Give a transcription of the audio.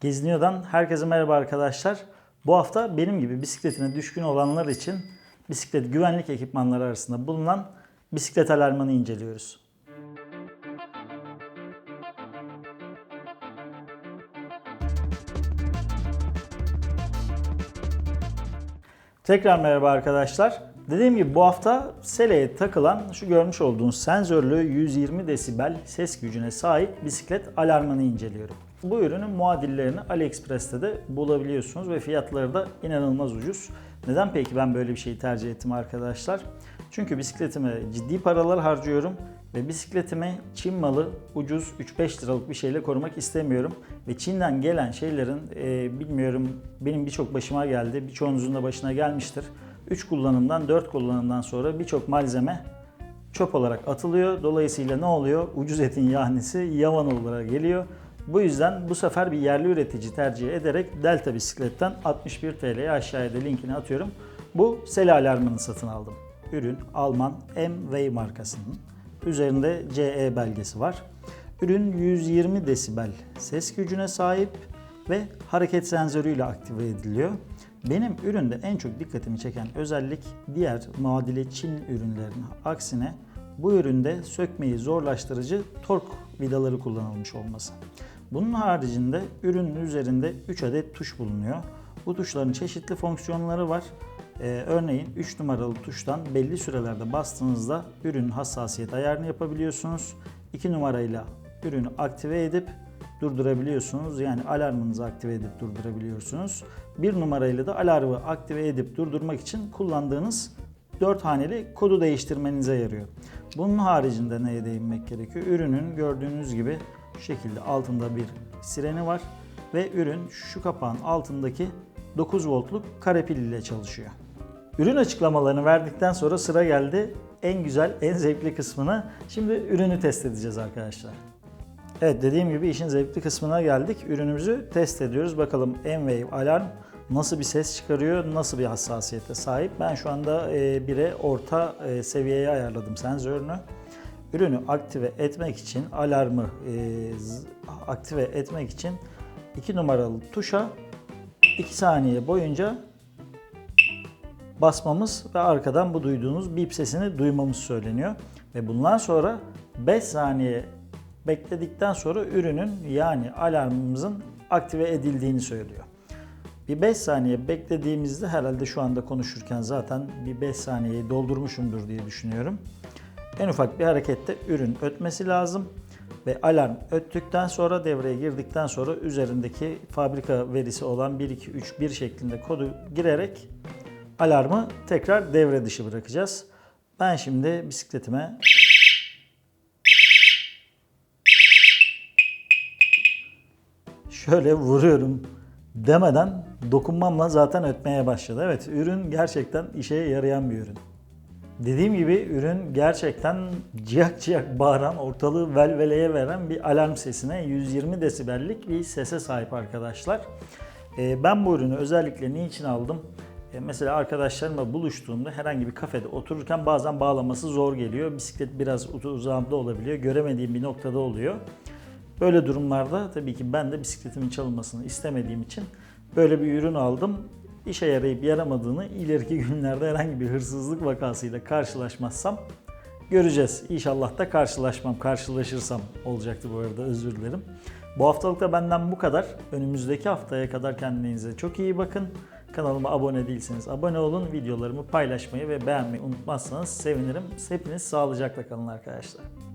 Geziniyor'dan herkese merhaba arkadaşlar. Bu hafta benim gibi bisikletine düşkün olanlar için bisiklet güvenlik ekipmanları arasında bulunan bisiklet alarmını inceliyoruz. Tekrar merhaba arkadaşlar. Dediğim gibi bu hafta Sele'ye takılan şu görmüş olduğunuz sensörlü 120 desibel ses gücüne sahip bisiklet alarmını inceliyorum. Bu ürünün muadillerini AliExpress'te de bulabiliyorsunuz ve fiyatları da inanılmaz ucuz. Neden peki ben böyle bir şeyi tercih ettim arkadaşlar? Çünkü bisikletime ciddi paralar harcıyorum ve bisikletimi Çin malı ucuz 3-5 liralık bir şeyle korumak istemiyorum. Ve Çin'den gelen şeylerin e, bilmiyorum benim birçok başıma geldi, birçoğunuzun da başına gelmiştir. 3 kullanımdan 4 kullanımdan sonra birçok malzeme çöp olarak atılıyor. Dolayısıyla ne oluyor? Ucuz etin yahnisi yavan olarak geliyor. Bu yüzden bu sefer bir yerli üretici tercih ederek Delta bisikletten 61 TL'ye aşağıya da linkini atıyorum. Bu sel alarmını satın aldım. Ürün Alman MV markasının. Üzerinde CE belgesi var. Ürün 120 desibel ses gücüne sahip ve hareket sensörüyle aktive ediliyor. Benim üründe en çok dikkatimi çeken özellik diğer muadili Çin ürünlerinin aksine bu üründe sökmeyi zorlaştırıcı tork vidaları kullanılmış olması. Bunun haricinde ürünün üzerinde 3 adet tuş bulunuyor. Bu tuşların çeşitli fonksiyonları var. Ee, örneğin 3 numaralı tuştan belli sürelerde bastığınızda ürünün hassasiyet ayarını yapabiliyorsunuz. 2 numarayla ürünü aktive edip durdurabiliyorsunuz. Yani alarmınızı aktive edip durdurabiliyorsunuz. 1 numarayla da alarmı aktive edip durdurmak için kullandığınız 4 haneli kodu değiştirmenize yarıyor. Bunun haricinde neye değinmek gerekiyor? Ürünün gördüğünüz gibi şu şekilde altında bir sireni var ve ürün şu kapağın altındaki 9 voltluk kare pil ile çalışıyor. Ürün açıklamalarını verdikten sonra sıra geldi en güzel, en zevkli kısmına. Şimdi ürünü test edeceğiz arkadaşlar. Evet dediğim gibi işin zevkli kısmına geldik. Ürünümüzü test ediyoruz. Bakalım M-Wave alarm nasıl bir ses çıkarıyor, nasıl bir hassasiyete sahip. Ben şu anda 1'e orta e, seviyeye ayarladım sensörünü. Ürünü aktive etmek için, alarmı e, aktive etmek için 2 numaralı tuşa 2 saniye boyunca basmamız ve arkadan bu duyduğunuz bip sesini duymamız söyleniyor. Ve bundan sonra 5 saniye bekledikten sonra ürünün yani alarmımızın aktive edildiğini söylüyor. Bir 5 saniye beklediğimizde herhalde şu anda konuşurken zaten bir 5 saniyeyi doldurmuşumdur diye düşünüyorum. En ufak bir harekette ürün ötmesi lazım ve alarm öttükten sonra devreye girdikten sonra üzerindeki fabrika verisi olan 1231 şeklinde kodu girerek alarmı tekrar devre dışı bırakacağız. Ben şimdi bisikletime şöyle vuruyorum demeden dokunmamla zaten ötmeye başladı. Evet ürün gerçekten işe yarayan bir ürün. Dediğim gibi ürün gerçekten ciyak ciyak bağıran, ortalığı velveleye veren bir alarm sesine 120 desibellik bir sese sahip arkadaşlar. Ee, Ben bu ürünü özellikle niçin aldım? Ee, Mesela arkadaşlarımla buluştuğumda herhangi bir kafede otururken bazen bağlaması zor geliyor. Bisiklet biraz uz- uzağımda olabiliyor, göremediğim bir noktada oluyor. Böyle durumlarda tabii ki ben de bisikletimin çalınmasını istemediğim için böyle bir ürün aldım. İşe yarayıp yaramadığını ileriki günlerde herhangi bir hırsızlık vakasıyla karşılaşmazsam göreceğiz. İnşallah da karşılaşmam, karşılaşırsam olacaktı bu arada özür dilerim. Bu haftalık da benden bu kadar. Önümüzdeki haftaya kadar kendinize çok iyi bakın. Kanalıma abone değilseniz abone olun. Videolarımı paylaşmayı ve beğenmeyi unutmazsanız sevinirim. Hepiniz sağlıcakla kalın arkadaşlar.